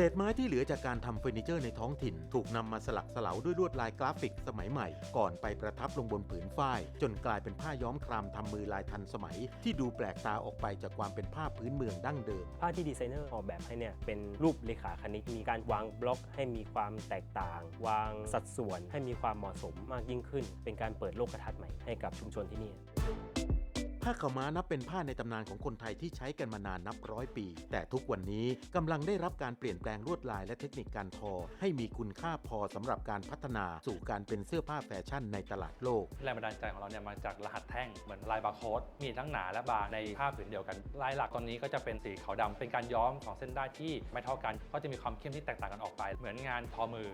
เศษไม้ที่เหลือจากการทำเฟอร์นิเจอร์ในท้องถิ่น ถูกนำมาสลักสลาด้วยลวดลายกราฟิกสมัยใหม่ ก่อนไปประทับลงบนผืนฝ้าย จนกลายเป็นผ้าย้อมครามทำมือลายทันสมัย ที่ดูแปลกตาออกไปจากความเป็นผ้าพื้นเมืองดั้งเดิม ผ้าที่ดีไซเนอร์ออกแบบให้เนี่ยเป็นรูปเลขาคณิตมีการวางบล็อกให้มีความแตกต่าง วางสัดส่วนให้มีความเหมาะสมมากยิ่งขึ้น เป็นการเปิดโลกทัศน์ใหม่ให้กับชุมชนที่นี่ ผ้าขาวม้านับเป็นผ้าในตำนานของคนไทยที่ใช้กันมานานนับร้อยปี แต่ทุกวันนี้กำลังได้รับการเปลี่ยนแปลงลวดลายและเทคนิคการทอ ให้มีคุณค่าพอสำหรับการพัฒนาสู่การเป็นเสื้อผ้าแฟชั่นในตลาดโลก แรงบันดาลใจของเราเนี่ยมาจากรหัสแท่งเหมือนลายบาร์โค้ดมีทั้งหนาและบางในผ้าผืนเดียวกัน ลายหลักตอนนี้ก็จะเป็นสีขาวดำเป็นการย้อมของเส้นได้ที่ไม่เท่ากัน ก็จะมีความเข้มที่แตกต่างกันออกไป เหมือนงานทอมือ